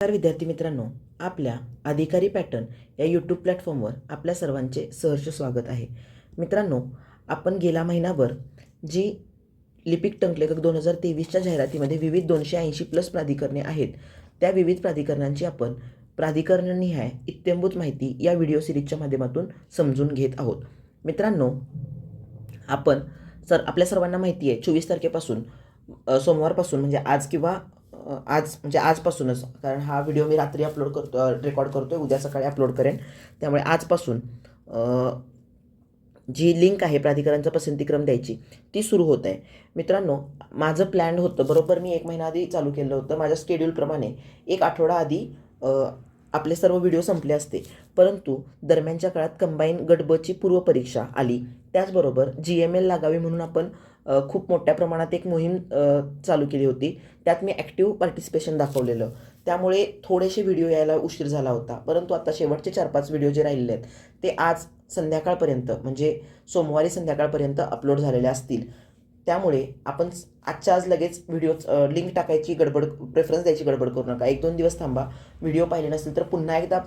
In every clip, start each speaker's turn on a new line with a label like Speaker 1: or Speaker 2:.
Speaker 1: तर विद्यार्थी मित्रांनो आपल्या अधिकारी पॅटर्न या यूट्यूब प्लॅटफॉर्मवर आपल्या सर्वांचे सहर्ष स्वागत आहे. मित्रांनो आपण गेला महिनाभर जी लिपिक टंकलेखक दोन हजार तेवीसच्या जाहिरातीमध्ये विविध दोनशे ऐंशी प्लस प्राधिकरणे आहेत त्या विविध प्राधिकरणांची आपण प्राधिकरणनिहाय इत्यंभूत माहिती या व्हिडिओ सिरीजच्या माध्यमातून समजून घेत आहोत. मित्रांनो आपण सर आपल्या सर्वांना माहिती आहे चोवीस तारखेपासून सोमवारपासून म्हणजे आज किंवा आज म्हणजे आजपासूनच कारण हा व्हिडिओ मी रात्री अपलोड करतो रेकॉर्ड करतो आहे उद्या सकाळी अपलोड करेन. त्यामुळे आजपासून जी लिंक आहे प्राधिकरणचा पसंतीक्रम द्यायची ती सुरू होत आहे. मित्रांनो माझं प्लॅन होतं बरोबर मी एक महिना आधी चालू केलं होतं माझ्या स्केड्यूलप्रमाणे एक आठवडा आधी आपले सर्व व्हिडिओ संपले असते. परंतु दरम्यानच्या काळात कंबाईन गटबची पूर्वपरीक्षा आली. त्याचबरोबर जी एम एल लागावी म्हणून आपण खूप मोठ्या प्रमाणात एक मोहीम चालू केली होती. त्यात मी ॲक्टिव्ह पार्टिसिपेशन दाखवलेलं. त्यामुळे थोडेसे व्हिडिओ यायला उशीर झाला होता. परंतु आता शेवटचे चार पाच व्हिडिओ जे राहिलेले आहेत ते आज संध्याकाळपर्यंत म्हणजे सोमवारी संध्याकाळपर्यंत अपलोड झालेले असतील. त्यामुळे आपण आजच्या आज लगेच व्हिडिओ लिंक टाकायची गडबड प्रेफरन्स द्यायची गडबड करू नका. एक दोन दिवस थांबा. व्हिडिओ पाहिले नसतील तर पुन्हा एकदा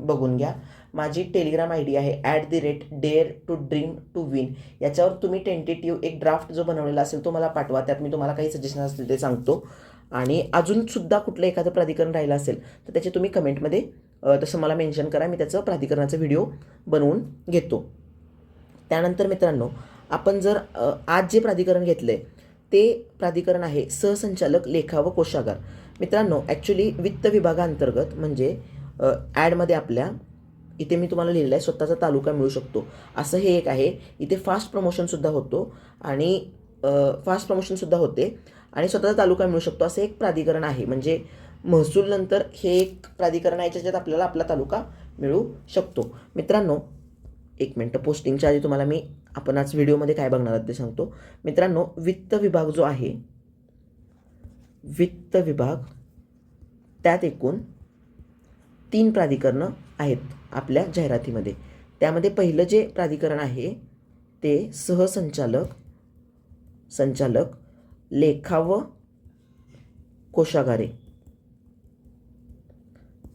Speaker 1: बघून घ्या. माझी टेलिग्राम आय डी आहे at the rate dare to dream to win याच्यावर तुम्ही टेंटेटिव्ह एक ड्राफ्ट जो बनवलेला असेल तो मला पाठवा. त्यात मी तुम्हाला काही सजेशन असतील ते सांगतो. आणि अजूनसुद्धा कुठलं एखादं प्राधिकरण राहिलं असेल तर त्याचे तुम्ही कमेंटमध्ये तसं मला मेन्शन करा. मी त्याचं प्राधिकरणाचा व्हिडिओ बनवून घेतो. त्यानंतर मित्रांनो आपण जर आज जे प्राधिकरण घेतलं आहे ते प्राधिकरण आहे सहसंचालक लेखा व कोशागार मित्रांनो ॲक्च्युली वित्त विभागाअंतर्गत म्हणजे ॲडमध्ये आपल्या इथे मी तुम्हाला लिहिलं आहे स्वतःचा तालुका मिळू शकतो. असं हे एक आहे. इथे फास्ट प्रमोशनसुद्धा होतो आणि फास्ट प्रमोशनसुद्धा होते आणि स्वतःचा तालुका मिळू शकतो. असं एक प्राधिकरण आहे. म्हणजे महसूल नंतर हे एक प्राधिकरण आहे ज्याच्यात आपल्याला आपला तालुका मिळू शकतो. मित्रांनो एक मिनटं पोस्टिंगच्या आधी तुम्हाला मी आपण आज व्हिडिओमध्ये काय बघणार आहात ते सांगतो. मित्रांनो वित्त विभाग जो आहे वित्त विभाग त्यात एकूण तीन प्राधिकरणं आहेत आपल्या जाहिरातीमध्ये. त्यामध्ये पहिलं जे प्राधिकरण आहे ते सहसंचालक संचालक लेखा व कोशागारे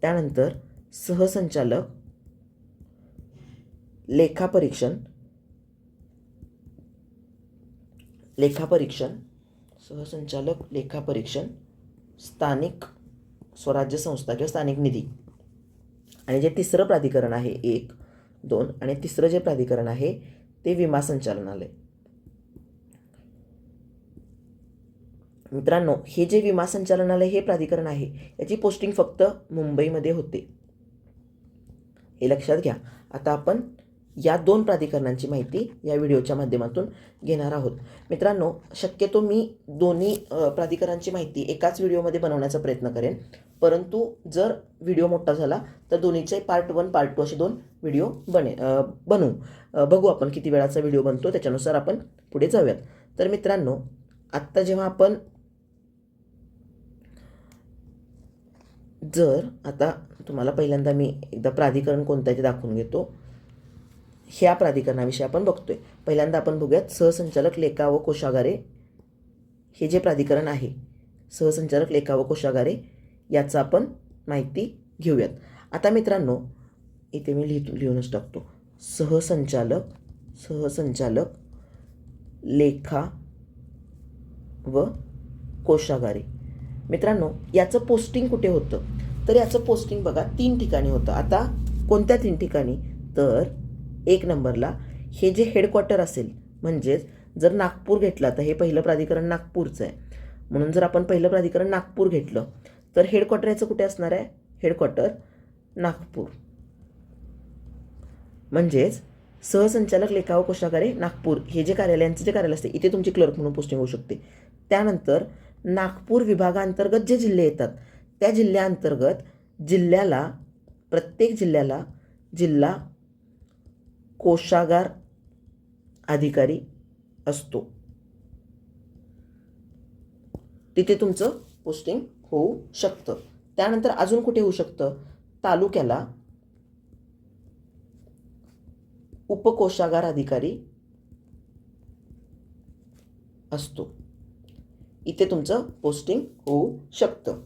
Speaker 1: त्यानंतर सहसंचालक लेखापरीक्षण लेखापरीक्षण सहसंचालक लेखापरीक्षण स्थानिक स्वराज्य संस्था किंवा स्थानिक निधी. आणि जे तिसरं प्राधिकरण आहे एक दोन आणि तिसरं जे प्राधिकरण आहे ते विमा संचालनालय. मित्रांनो हे जे विमा संचालनालय हे प्राधिकरण आहे याची पोस्टिंग फक्त मुंबईमध्ये होते. हे लक्षात घ्या. आता आपण या दोन प्राधिकरणांची माहिती या व्हिडिओच्या माध्यमातून घेणार आहोत. मित्रांनो शक्यतो मी दोन्ही प्राधिकरणांची माहिती एकाच व्हिडिओमध्ये बनवण्याचा प्रयत्न करेन. परंतु जर व्हिडिओ मोठा झाला तर दोन्हीचे पार्ट वन पार्ट टू असे दोन व्हिडिओ बने बनवू. बघू आपण किती वेळाचा व्हिडिओ बनतो त्याच्यानुसार आपण पुढे जाऊयात. तर मित्रांनो आत्ता जेव्हा आपण जर आता तुम्हाला पहिल्यांदा मी एकदा प्राधिकरण कोणतं आहे ते दाखवून घेतो. ह्या प्राधिकरणाविषयी आपण बघतोय. पहिल्यांदा आपण बघूयात सहसंचालक लेखा व कोशागारे हे जे प्राधिकरण आहे सहसंचालक लेखा व कोशागारे याचा आपण माहिती घेऊयात. आता मित्रांनो इथे मी लिहितो लिहूनच टाकतो. सहसंचालक सहसंचालक लेखा व कोशागारे. मित्रांनो याचं पोस्टिंग कुठे होतं? तर याचं पोस्टिंग बघा तीन ठिकाणी होतं. आता कोणत्या तीन ठिकाणी? तर एक नंबरला हे जे हेडक्वार्टर असेल म्हणजेच जर नागपूर घेतला तर हे पहिलं प्राधिकरण नागपूरचं आहे. म्हणून जर आपण पहिलं प्राधिकरण नागपूर घेतलं तर हेडक्वार्टर याचं कुठे असणार आहे? हेडक्वार्टर नागपूर. म्हणजेच सहसंचालक लेखा व कोशागारे नागपूर. हे जे कार्यालयांचं जे कार्यालय असते इथे तुमची क्लर्क म्हणून पोस्टिंग होऊ शकते. त्यानंतर नागपूर विभागांतर्गत जे जिल्हे येतात त्या जिल्ह्याअंतर्गत जिल्ह्याला प्रत्येक जिल्ह्याला जिल्हा कोषागार अधिकारी असतो. तिथे तुमचं पोस्टिंग होऊ शकतं. त्यानंतर अजून कुठे होऊ शकतं? तालुक्याला उपकोषागार अधिकारी असतो. इथे तुमचं पोस्टिंग होऊ शकतं.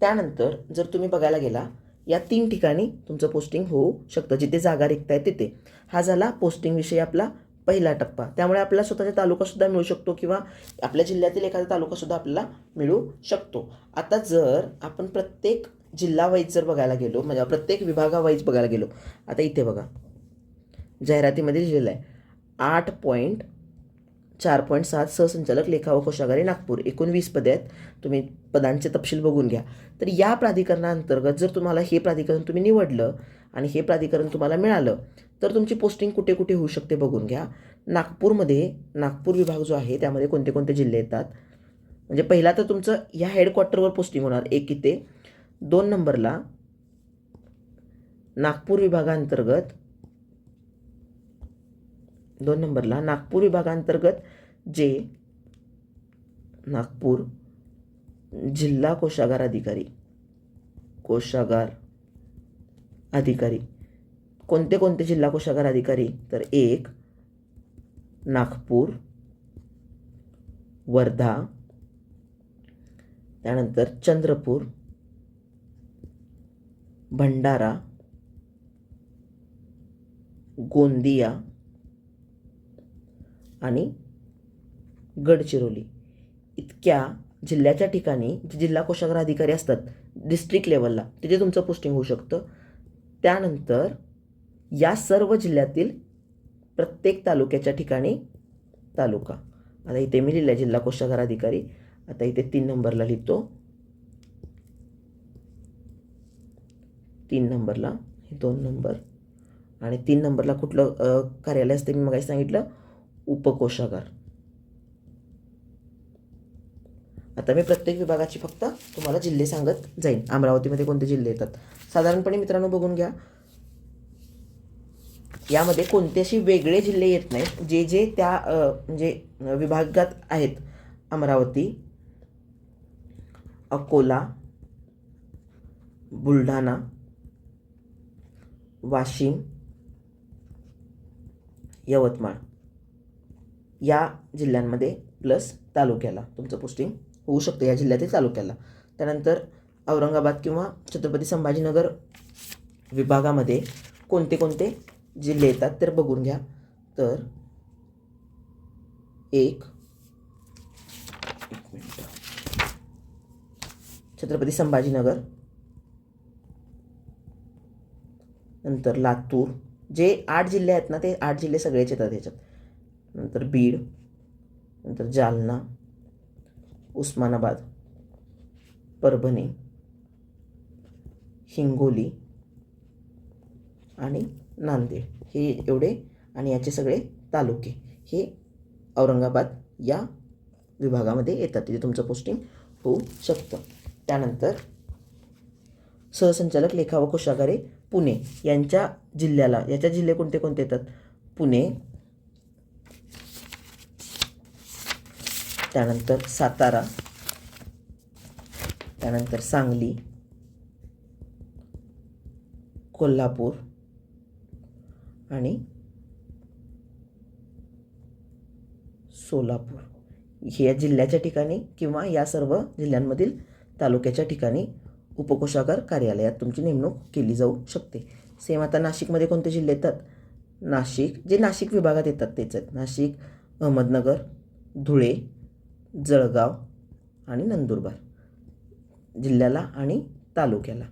Speaker 1: त्यानंतर जर तुम्ही बघायला गेला या तीन ठिकाणी तुमचं पोस्टिंग होऊ शकतं. जिथे जागा रिक्त आहे तिथे. हा झाला पोस्टिंगविषयी आपला पहिला टप्पा. त्यामुळे आपला स्वतःचा तालुकासुद्धा मिळू शकतो किंवा आपल्या जिल्ह्यातील एखादा तालुकासुद्धा आपल्याला मिळू शकतो. आता जर आपण प्रत्येक जिल्हा वाईज जर बघायला गेलो म्हणजे प्रत्येक विभागावाईज बघायला गेलो आता इथे बघा. जाहिरातीमध्ये लिहिलेलं आहे आठ पॉईंट चार पॉईंट सात सहसंचालक लेखा व कोशागारी नागपूर. एकूण वीस पदे आहेत. तुम्ही पदांचे तपशील बघून घ्या. तर या प्राधिकरणाअंतर्गत जर तुम्हाला हे प्राधिकरण तुम्ही निवडलं आणि हे प्राधिकरण तुम्हाला मिळालं तर तुमची पोस्टिंग कुठे कुठे होऊ शकते बघून घ्या. नागपूरमध्ये नागपूर विभाग जो आहे त्यामध्ये कोणते कोणते जिल्हे येतात? म्हणजे पहिला तर तुमचं ह्या हेडक्वार्टरवर पोस्टिंग होणार. एक इथे दोन नंबरला नागपूर विभागांतर्गत दोन नंबरला नागपूर विभागांतर्गत जे नागपूर जिल्हा कोषागार अधिकारी कोषागार अधिकारी कोणते कोणते जिल्हा कोषागार अधिकारी? तर एक नागपूर वर्धा त्यानंतर चंद्रपूर भंडारा गोंदिया आणि गडचिरोली. इतक्या जिल्ह्याच्या ठिकाणी जे जिल्हा कोशागार अधिकारी असतात डिस्ट्रिक्ट लेवलला तिथे तुमचं पोस्टिंग होऊ शकतं. त्यानंतर या सर्व जिल्ह्यातील प्रत्येक तालुक्याच्या ठिकाणी तालुका. आता इथे मी लिहिलं आहे जिल्हा कोशागार अधिकारी. आता इथे तीन नंबरला लिहितो. तीन नंबरला हे दोन नंबर. आणि तीन नंबरला कुठलं कार्यालय असते मी मग सांगितलं. उपकोशागार आता मी प्रत्येक विभागाची फक्त तुम्हाला जिल्हे सांगत जाईन. अमरावतीमध्ये कोणते जिल्हे येतात? साधारणपणे मित्रांनो बघून घ्या. यामध्ये कोणते असे वेगळे जिल्हे येत नाहीत? जे जे त्या म्हणजे विभागात आहेत. अमरावती अकोला बुलढाणा वाशिम यवतमाळ. या जिल्ह्यांमध्ये प्लस तालुक्याला तुमचं पोस्टिंग होऊ शकतं या जिल्ह्यातील तालुक्याला. त्यानंतर औरंगाबाद किंवा छत्रपती संभाजीनगर विभागामध्ये कोणते कोणते जिल्हे येतात तर बघून घ्या. तर एक मिनिट. छत्रपती संभाजीनगर. नंतर लातूर. जे आठ जिल्हे आहेत ना ते आठ जिल्हे सगळेच येतात ह्याच्यात नंतर बीड नंतर जालना उस्मानाबाद परभणी हिंगोली आणि नांदेड. हे एवढे आणि याचे सगळे तालुके हे औरंगाबाद या विभागामध्ये येतात. तिथे तुमचं पोस्टिंग होऊ शकतं. त्यानंतर सहसंचालक लेखा व कोशागारे पुणे यांच्या जिल्ह्याला याच्या जिल्हे कोणते कोणते येतात? पुणे त्यानंतर सातारा. त्यानंतर सांगली. कोल्हापूर. आणि सोलापूर. हे या जिल्ह्याच्या ठिकाणी किंवा या सर्व जिल्ह्यांमधील तालुक्याच्या ठिकाणी उपकोषागार कार्यालयात तुमची नेमणूक केली जाऊ शकते. सेम आता नाशिकमध्ये कोणते जिल्हे येतात? नाशिक जे नाशिक विभागात येतात तेच आहेत. नाशिक अहमदनगर धुळे जळगाव आणि नंदुरबार जिल्ह्याला आणि तालुक्याला.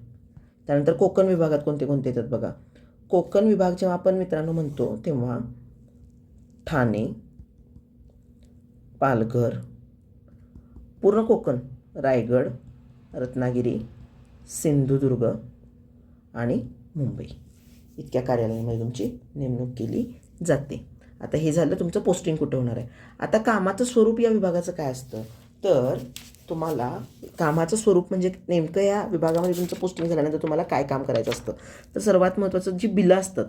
Speaker 1: त्यानंतर कोकण विभागात कोणते कोणते येतात बघा? कोकण विभाग जेव्हा आपण मित्रांनो म्हणतो तेव्हा ठाणे पालघर पूर्ण कोकण रायगड रत्नागिरी सिंधुदुर्ग आणि मुंबई. इतक्या कार्यालयांमध्ये तुमची नेमणूक केली जाते. आता हे झालं तुमचं पोस्टिंग कुठं होणार आहे? आता कामाचं स्वरूप या विभागाचं काय असतं? तर तुम्हाला कामाचं स्वरूप म्हणजे नेमकं या विभागामध्ये तुमचं पोस्टिंग झाल्यानंतर तुम्हाला काय काम करायचं असतं? तर सर्वात महत्त्वाचं जी बिलं असतात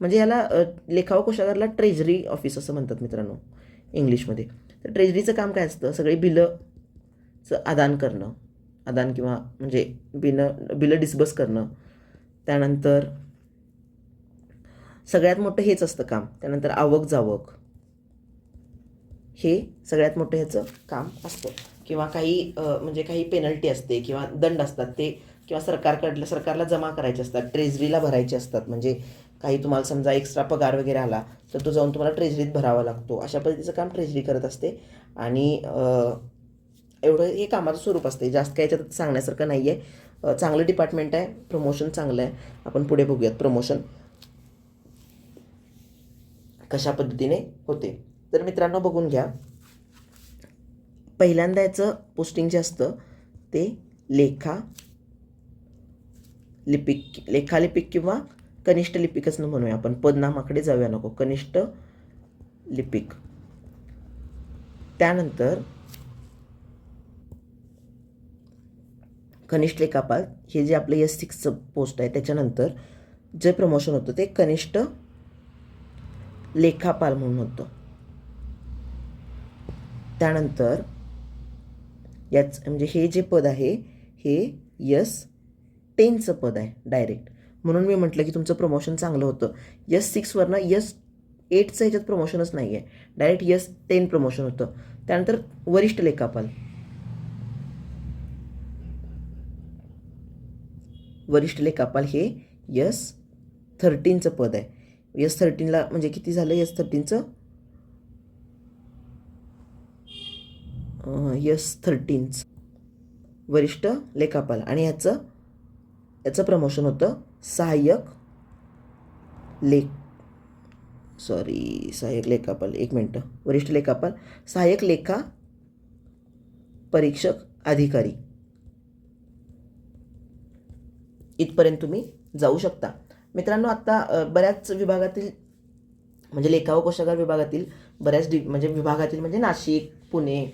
Speaker 1: म्हणजे याला लेखाव कोशागारला ट्रेजरी ऑफिस असं म्हणतात मित्रांनो इंग्लिशमध्ये. तर ट्रेजरीचं काम काय असतं? सगळी बिलंचं आदान करणं. आदान किंवा म्हणजे बिलं बिलं डिस्बस करणं. त्यानंतर सगळ्यात मोठं हेच असतं काम. त्यानंतर आवक जावक. हे सगळ्यात मोठं ह्याचं काम असतं. किंवा काही म्हणजे काही पेनल्टी असते किंवा दंड असतात ते किंवा सरकारकडलं सरकारला जमा करायचे असतात ट्रेझरीला भरायचे असतात. म्हणजे काही तुम्हाला समजा एक्स्ट्रा पगार वगैरे आला तर तो जाऊन तुम्हाला ट्रेझरीत भरावा लागतो. अशा पद्धतीचं काम ट्रेझरी करत असते. आणि एवढं हे कामाचं स्वरूप असते. जास्त काय याच्यात सांगण्यासारखं नाही आहे चांगलं डिपार्टमेंट आहे. प्रमोशन चांगलं आहे. आपण पुढे बघूयात. प्रमोशन कशा पद्धतीने होते. तर मित्रांनो बघून घ्या. पहिल्यांदा याचं पोस्टिंग जे असतं ते लेखा लिपिक लेखालिपिक किंवा कनिष्ठ लिपिकच न म्हणूया आपण. पदनामाकडे जाऊया नको. कनिष्ठ लिपिक. त्यानंतर कनिष्ठ लेखापाल हे जे आपलं एस सिक्सचं पोस्ट आहे त्याच्यानंतर जे प्रमोशन होतं ते कनिष्ठ लेखापाल म्हणून होतं. त्यानंतर याच म्हणजे हे जे पद आहे हे यस टेनचं पद आहे डायरेक्ट. म्हणून मी म्हटलं की तुमचं प्रमोशन चांगलं होतं. यस सिक्सवरनं यस एटचं ह्याच्यात प्रमोशनच नाही आहे डायरेक्ट यस टेन प्रमोशन होतं. त्यानंतर वरिष्ठ लेखापाल. वरिष्ठ लेखापाल हे यस थर्टीनचं पद आहे. यस थर्टीनला म्हणजे किती झालं यस थर्टीनचं यस थर्टीनचं वरिष्ठ लेखापाल. आणि ह्याचं याचं प्रमोशन होतं सहाय्यक लेख. सॉरी सहाय्यक लेखापाल. एक मिनटं. वरिष्ठ लेखापाल. सहाय्यक लेखा परीक्षक अधिकारी. इथपर्यंत तुम्ही जाऊ शकता. मित्रांनो आत्ता बऱ्याच विभागातील म्हणजे लेखा व कोशागार विभागातील बऱ्याच डि म्हणजे विभागातील म्हणजे नाशिक पुणे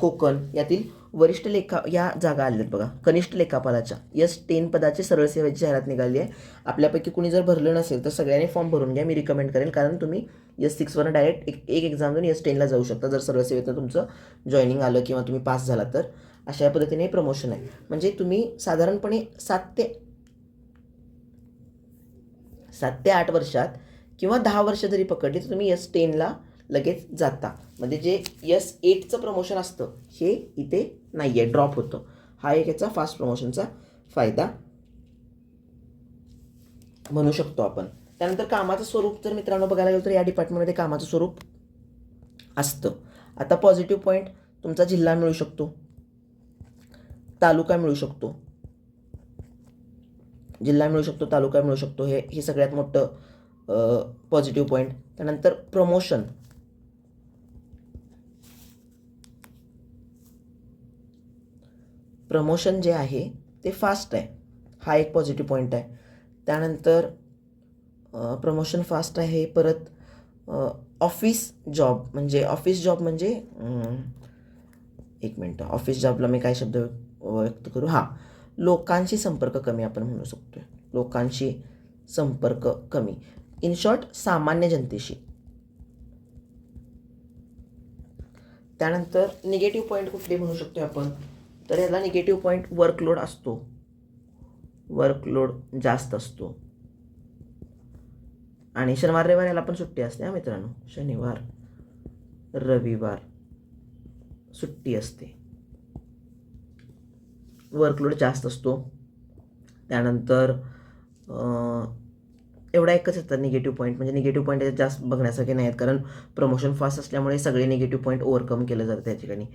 Speaker 1: कोकण यातील वरिष्ठ लेखा या जागा आल्या आहेत बघा. कनिष्ठ लेखापालाच्या. यस टेन पदाची सरळ सेवेची जाहिरात निघाली आहे. आपल्यापैकी कुणी जर भरलं नसेल तर सगळ्यांनी फॉर्म भरून घ्या. मी रिकमेंड करेन कारण तुम्ही यस सिक्सवरनं डायरेक्ट एक एक एक्झाम देऊन यस टेनला जाऊ शकता. जर सरळ सेवेतनं तुमचं जॉईनिंग आलं किंवा तुम्ही पास झाला तर. अशा पद्धतीने प्रमोशन आहे. म्हणजे तुम्ही साधारणपणे सात ते सात ते आठ वर्षात किंवा दहा वर्ष जरी पकडली तर तुम्ही यस टेनला लगेच जाता. म्हणजे जे यस एटचं प्रमोशन असतं हे इथे नाही आहे ड्रॉप होतं. हा एक याचा फास्ट प्रमोशनचा फायदा म्हणू शकतो आपण. त्यानंतर कामाचं स्वरूप जर मित्रांनो बघायला गेलं तर या डिपार्टमेंटमध्ये कामाचं स्वरूप असतं. आता पॉझिटिव्ह पॉईंट तुमचा जिल्हा मिळू शकतो तालुका मिळू शकतो. जिल्हा मिळू शकतो तालुका मिळू शकतो हे हे सगळ्यात मोठं पॉझिटिव्ह पॉईंट त्यानंतर प्रमोशन प्रमोशन जे आहे ते फास्ट आहे. हा एक पॉझिटिव्ह पॉईंट आहे. त्यानंतर प्रमोशन फास्ट आहे परत ऑफिस जॉब म्हणजे ऑफिस जॉब म्हणजे एक मिनटं. ऑफिस जॉबला मी काय शब्द व्यक्त करू? हां. लोकांशी संपर्क कमी आपण म्हणू शकतो लोकांशी संपर्क कमी. इन शॉर्ट सामान्य जनतेशी. त्यानंतर निगेटिव्ह पॉईंट कुठले म्हणू शकतो आपण? तर याला निगेटिव्ह पॉईंट वर्कलोड असतो. वर्कलोड जास्त असतो. आणि शनिवार रविवार याला पण सुट्टी असते हा मित्रांनो. शनिवार रविवार सुट्टी असते. वर्कलोड जास्त असतो. त्यानंतर एवढा एकच येतात निगेटिव्ह पॉईंट म्हणजे निगेटिव्ह पॉईंट जास्त बघण्यासारखे नाही आहेत कारण प्रमोशन फास्ट असल्यामुळे सगळे निगेटिव्ह पॉईंट ओव्हरकम केलं जातं त्या ठिकाणी.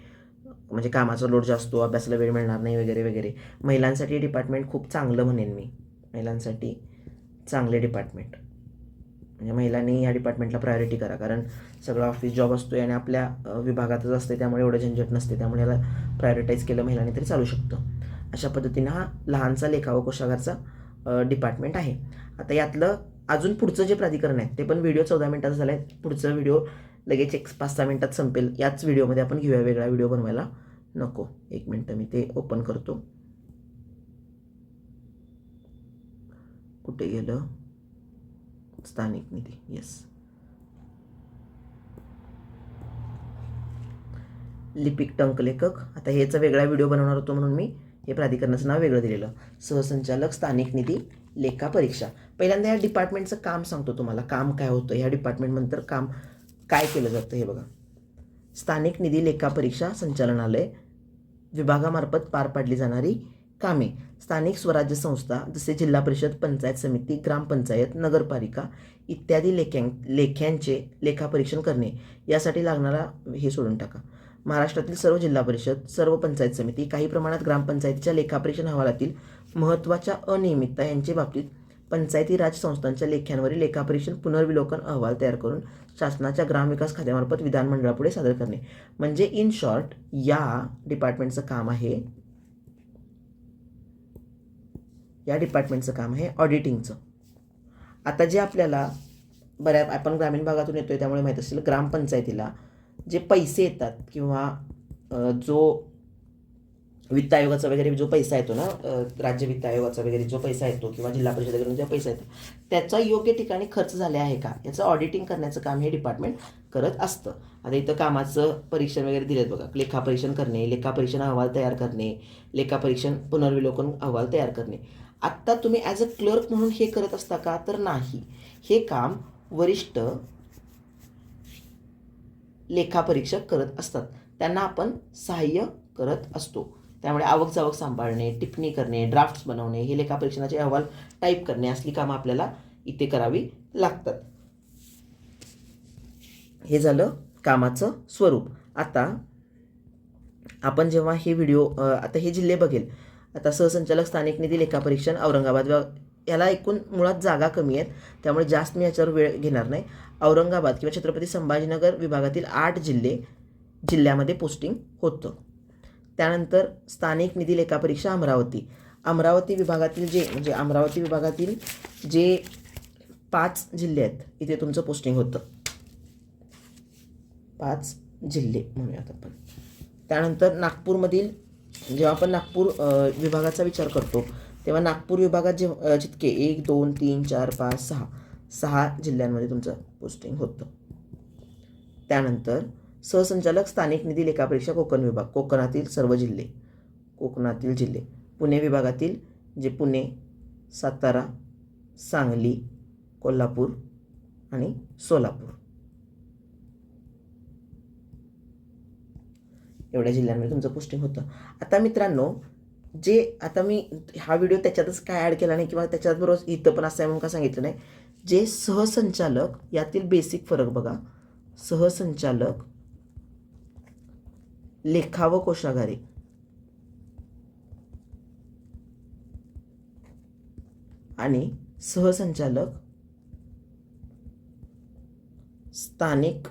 Speaker 1: म्हणजे कामाचा लोड जास्त अभ्यासाला वेळ मिळणार नाही वगैरे वगैरे. महिलांसाठी डिपार्टमेंट खूप चांगलं म्हणेन मी. महिलांसाठी चांगले डिपार्टमेंट म्हणजे महिलांनी या डिपार्टमेंटला प्रायोरिटी करा. कारण सगळं ऑफिस जॉब असतो आणि आपल्या विभागातच असते त्यामुळे एवढं झंझट नसते त्यामुळे याला प्रायोरिटाईज केलं महिलांनी तरी चालू शकतं. अशा पद्धतीनं हा लहानसा लेखा व कोशागारचा डिपार्टमेंट आहे. आता यातलं अजून पुढचं जे प्राधिकरण आहे ते पण व्हिडिओ चौदा मिनिटाचा झाला आहे पुढचं व्हिडिओ लगेच एक पाच सहा मिनटात संपेल. याच व्हिडिओमध्ये आपण घेऊया वेगळा व्हिडिओ बनवायला. नको. एक मिनटं मी ते ओपन करतो. कुठे गेलं? स्थानिक निधी. येस लिपिक टंकलेखक. आता ह्याचा वेगळा व्हिडिओ बनवणार होतो म्हणून मी. हे प्राधिकरणाचं नाव वेगळं दिलेलं. सहसंचालक स्थानिक निधी लेखा परीक्षा. पहिल्यांदा या डिपार्टमेंटचं काम सांगतो तुम्हाला. काम काय होतं? ह्या डिपार्टमेंटनंतर काम काय केलं जातं हे बघा. स्थानिक निधी लेखा परीक्षा संचालनालय विभागामार्फत पार पाडली जाणारी कामे. स्थानिक स्वराज्य संस्था जसे जिल्हा परिषद पंचायत समिती ग्रामपंचायत नगरपालिका इत्यादी लेख्यां लेख्यांचे लेखापरीक्षण करणे. यासाठी लागणारा हे सोडून टाका. महाराष्ट्रातील सर्व जिल्हा परिषद सर्व पंचायत समिती काही प्रमाणात ग्रामपंचायतीच्या लेखापरीक्षण अहवालातील महत्त्वाच्या अनियमितता यांच्या बाबतीत पंचायती राज संस्थांच्या लेख्यांवरील लेखापरीक्षण पुनर्विलोकन अहवाल तयार करून शासनाच्या ग्रामविकास खात्यामार्फत विधानमंडळापुढे सादर करणे. म्हणजे इन शॉर्ट या डिपार्टमेंटचं काम आहे या डिपार्टमेंटचं काम आहे ऑडिटिंगचं. आता जे आपल्याला बऱ्या आपण ग्रामीण भागातून येतोय त्यामुळे माहीत असेल ग्रामपंचायतीला जे पैसे येतात किंवा जो वित्त आयोगाचा वगैरे जो पैसा येतो ना राज्य वित्त आयोगाचा वगैरे जो पैसा येतो किंवा जिल्हा परिषदेकडून जो पैसा येतो त्याचा योग्य ठिकाणी खर्च झाले आहे का? याचं ऑडिटिंग करण्याचं काम हे डिपार्टमेंट करत असतं. आता इथं कामाचं परीक्षण वगैरे दिलेत बघा. लेखापरीक्षण करणे लेखापरीक्षण अहवाल तयार करणे लेखापरीक्षण पुनर्विलोकन अहवाल तयार करणे. आत्ता तुम्ही ॲज अ क्लर्क म्हणून हे करत असता का? तर नाही. हे काम वरिष्ठ लेखापरीक्षक करत असतात. त्यांना आपण सहाय्य करत असतो. त्यामुळे आवक जावक सांभाळणे टिप्पणी करणे ड्राफ्ट्स बनवणे हे लेखापरीक्षणाचे अहवाल टाईप करणे असली कामं आपल्याला इथे करावी लागतात. हे झालं कामाचं स्वरूप. आता आपण जेव्हा हे व्हिडिओ आता हे जिल्हे बघेल. आता सहसंचालक स्थानिक निधी लेखापरीक्षण औरंगाबाद याला एकूण मुळात जागा कमी आहेत. त्यामुळे जास्त मी याच्यावर वेळ घेणार नाही. औरंगाबाद किंवा छत्रपती संभाजीनगर विभागातील आठ जिल्हे जिल्ह्यामध्ये पोस्टिंग होतं. त्यानंतर स्थानिक निधी लेखापरीक्षा अमरावती. अमरावती विभागातील जे म्हणजे अमरावती विभागातील जे पाच जिल्हे आहेत इथे तुमचं पोस्टिंग होतं. पाच जिल्हे म्हणूयात आपण. त्यानंतर नागपूरमधील जेव्हा आपण नागपूर विभागाचा विचार करतो तेव्हा नागपूर विभागात जे जितके एक दोन तीन चार पाच सहा सहा जिल्ह्यांमध्ये तुमचं पोस्टिंग होतं. त्यानंतर सहसंचालक स्थानिक निधी लेखापरीक्षा कोकण विभाग कोकणातील सर्व जिल्हे कोकणातील जिल्हे पुणे विभागातील जे पुणे सातारा सांगली कोल्हापूर आणि सोलापूर. एवढ्या जिल्ह्यांमध्ये तुमचं पोस्टिंग होतं. आता मित्रांनो जे आता मी हा व्हिडिओ त्याच्यातच काय ॲड केला नाही किंवा त्याच्याबरोबर इथं पण असं आहे म्हणून का सांगितलं नाही जे सहसंचालक यातील बेसिक फरक बघा. सहसंचालक लेखा व कोशागारी. आणि सहसंचालक स्थानिक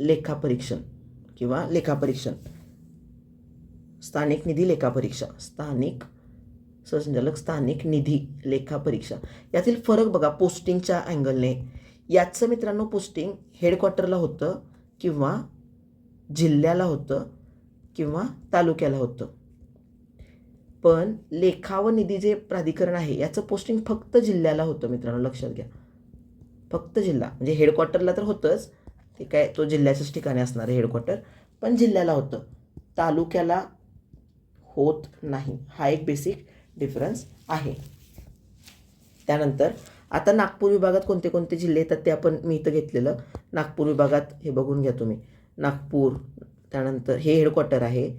Speaker 1: लेखापरीक्षण किंवा लेखापरीक्षण स्थानिक निधी लेखापरीक्षा स्थानिक सहसंचालक स्थानिक निधी लेखापरीक्षा यातील फरक बघा पोस्टिंगच्या अँगलने याचं मित्रांनो पोस्टिंग हेडक्वार्टरला होतं किंवा जिल्ह्याला होतं किंवा तालुक्याला होतं. पण लेखा व निधी जे प्राधिकरण आहे याचं पोस्टिंग फक्त जिल्ह्याला होतं मित्रांनो लक्षात घ्या. फक्त जिल्हा म्हणजे हेडक्वार्टरला तर होतंच. ते काय तो जिल्ह्याच्याच ठिकाणी असणार आहे हेडक्वार्टर पण जिल्ह्याला होतं. तालुक्याला होत नाही. हा एक बेसिक डिफरन्स आहे. त्यानंतर आता नागपूर विभागात कोणते कोणते जिल्हे येतात ते आपण मी इथं घेतलेलं. नागपूर विभागात हे बघून घ्या तुम्ही. नागपूर त्यानंतर हे हेडक्वार्टर आहे.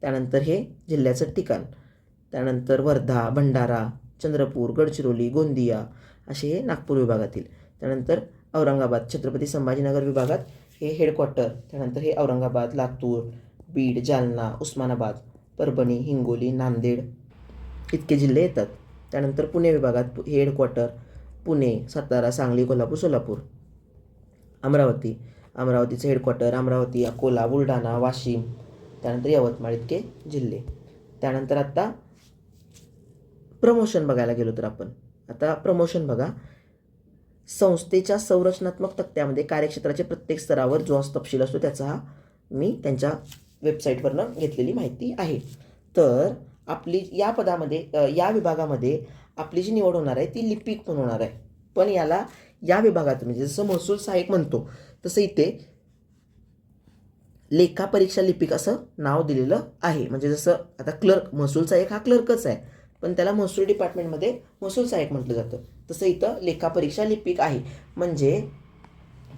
Speaker 1: त्यानंतर हे जिल्ह्याचं ठिकाण. त्यानंतर वर्धा भंडारा चंद्रपूर गडचिरोली गोंदिया असे हे नागपूर विभागातील. त्यानंतर औरंगाबाद छत्रपती संभाजीनगर विभागात हे हेडक्वार्टर. त्यानंतर हे औरंगाबाद लातूर बीड जालना उस्मानाबाद परभणी हिंगोली नांदेड इतके जिल्हे येतात. त्यानंतर पुणे विभागात हे हेडक्वार्टर पुणे सातारा सांगली कोल्हापूर सोलापूर. अमरावती. अमरावतीचं हेडक्वार्टर अमरावती अकोला बुलढाणा वाशिम. त्यानंतर यवतमाळ इतके जिल्हे. त्यानंतर आत्ता प्रमोशन बघायला गेलो तर आपण. आता प्रमोशन बघा. संस्थेच्या संरचनात्मक तक्त्यामध्ये कार्यक्षेत्राचे प्रत्येक स्तरावर जो तपशील असतो त्याचा हा मी त्यांच्या वेबसाईटवरनं घेतलेली माहिती आहे. तर आपली या पदामध्ये या विभागामध्ये आपली जी निवड होणार आहे ती लिपिक पण होणार आहे. पण याला या विभागात म्हणजे जसं महसूल सहाय्यक म्हणतो तसं इथे लेखा परीक्षा लिपिक असं नाव दिलेलं आहे. म्हणजे जसं आता क्लर्क महसूल सहाय्यक हा क्लर्कच आहे. पण त्याला महसूल डिपार्टमेंटमध्ये महसूल सहाय्यक म्हटलं जातं. तसं इथं लेखा परीक्षा लिपिक आहे. म्हणजे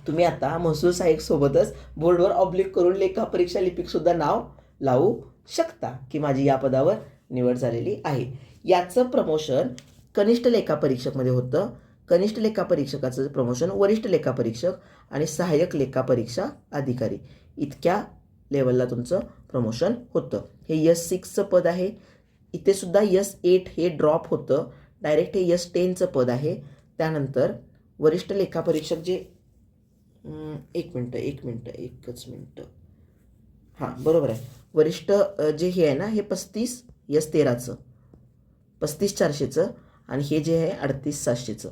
Speaker 1: तुम्ही आता महसूल सहाय्यक सोबतच बोर्डवर ऑब्लिक करून लेखा परीक्षा लिपिकसुद्धा नाव लावू शकता. की माझी या पदावर निवड झालेली आहे. याचं प्रमोशन कनिष्ठ लेखा परीक्षकमध्ये होतं. कनिष्ठ लेखा परीक्षकाचं प्रमोशन वरिष्ठ लेखा परीक्षक आणि सहाय्यक लेखा परीक्षा अधिकारी. इतक्या लेवलला तुमचं प्रमोशन होतं. हे यस सिक्सचं पद आहे. इथे सुद्धा यस एट हे ड्रॉप होतं. डायरेक्ट हे यस टेनचं पद आहे. त्यानंतर वरिष्ठ लेखा परीक्षक जे एक मिनटं एक मिनटं एकच मिनटं. हां बरोबर आहे. वरिष्ठ जे हे आहे ना हे पस्तीस यस तेराचं. पस्तीस चारशेचं आणि हे जे आहे अडतीस सातशेचं.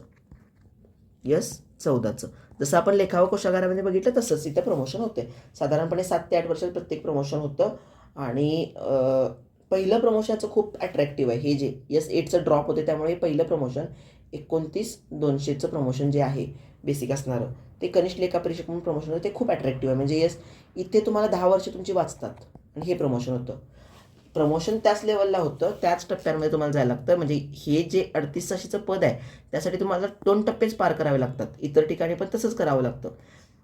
Speaker 1: यस चौदाचं. जसं आपण लेखा कोशागारामध्ये बघितलं तसंच इथं प्रमोशन होते साधारणपणे सात ते आठ वर्षात प्रत्येक प्रमोशन होतं. आणि पहिलं प्रमोशनचं खूप अट्रॅक्टिव्ह आहे. हे जे यस एटचं ड्रॉप होते त्यामुळे पहिलं प्रमोशन एकोणतीस दोनशेचं प्रमोशन जे आहे बेसिक असणारं ते कनिष्ठ लेखा परीक्षक म्हणून प्रमोशन होतं. ते खूप अट्रॅक्टिव्ह आहे. म्हणजे यस इथे तुम्हाला दहा वर्ष तुमची वाचतात. आणि हे प्रमोशन होतं. प्रमोशन त्याच लेवलला होतं त्याच टप्प्यांमध्ये तुम्हाला जायला लागतं. म्हणजे हे जे अडतीस ताशीचं पद आहे त्यासाठी तुम्हाला दोन टप्पेच पार करावे लागतात. इतर ठिकाणी पण तसंच करावं लागतं.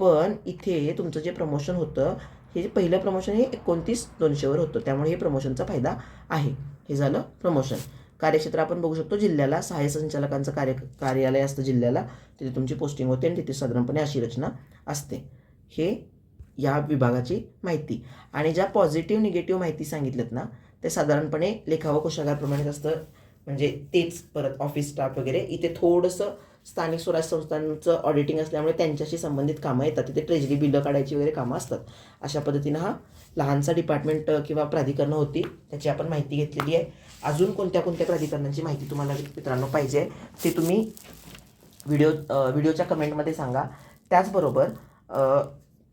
Speaker 1: पण इथे तुमचं जे प्रमोशन होतं हे जे पहिलं प्रमोशन हे एकोणतीस दोनशेवर होतं. त्यामुळे हे प्रमोशनचा फायदा आहे. हे झालं प्रमोशन. कार्यक्षेत्र आपण बघू शकतो जिल्ह्याला सहाय्य संचालकांचं कार्य कार्यालय असतं जिल्ह्याला. तिथे तुमची पोस्टिंग होते आणि तिथे साधारणपणे अशी रचना असते. हे या विभागाची माहिती. आणि ज्या पॉझिटिव्ह निगेटिव्ह माहिती सांगितल्यात ना ते साधारणपणे लेखा कोशागारप्रमाणेच असतं. म्हणजे तेच परत ऑफिस स्टाफ वगैरे. इथे थोडंसं स्थानिक स्वराज्य संस्थांचं ऑडिटिंग असल्यामुळे त्यांच्याशी संबंधित कामं येतात. तिथे ट्रेजरी बिलं काढायची वगैरे कामं असतात. अशा पद्धतीनं हा लहानसा डिपार्टमेंट किंवा प्राधिकरणं होती. त्याची आपण माहिती घेतलेली आहे. अजून कोणत्या कोणत्या प्राधिकरणांची माहिती तुम्हाला मित्रांनो पाहिजे ते तुम्ही व्हिडिओ व्हिडिओच्या कमेंटमध्ये सांगा. त्याचबरोबर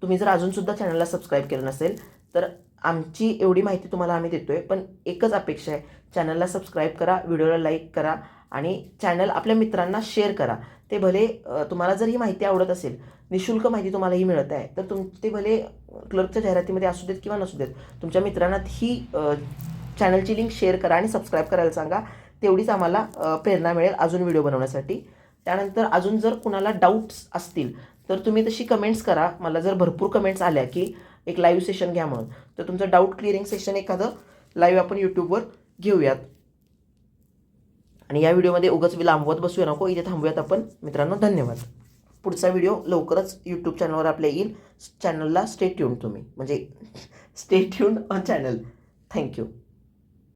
Speaker 1: तुम्ही जर अजूनसुद्धा चॅनलला सबस्क्राईब केलं नसेल तर आमची एवढी माहिती तुम्हाला आम्ही देतो आहे पण एकच अपेक्षा आहे. चॅनलला सबस्क्राईब करा व्हिडिओला लाईक करा आणि चॅनल आपल्या मित्रांना शेअर करा. ते भले तुम्हाला जर ही माहिती आवडत असेल निशुल्क माहिती तुम्हाला ही मिळत आहे तर तुम ते भले क्लर्कच्या जाहिरातीमध्ये असू देत किंवा नसू देत तुमच्या मित्रांना ही चॅनलची लिंक शेअर करा आणि सबस्क्राईब करायला सांगा. तेवढीच आम्हाला प्रेरणा मिळेल अजून व्हिडिओ बनवण्यासाठी. त्यानंतर अजून जर कुणाला डाऊट्स असतील तर तुम्ही तशी कमेंट्स करा. मला जर भरपूर कमेंट्स आल्या की एक लाईव्ह सेशन घ्या म्हणून. तर तुमचं डाऊट क्लिअरिंग सेशन एखादं लाईव्ह आपण यूट्यूबवर घेऊयात. आणि या व्हिडिओमध्ये उगाच लांबवत बसूया नको इथे थांबूयात आपण. मित्रांनो धन्यवाद. पुढचा व्हिडिओ लवकरच यूट्यूब चॅनलवर आपल्या येईल. चॅनलला स्टे ट्यून तुम्ही. म्हणजे stay tune on channel thank you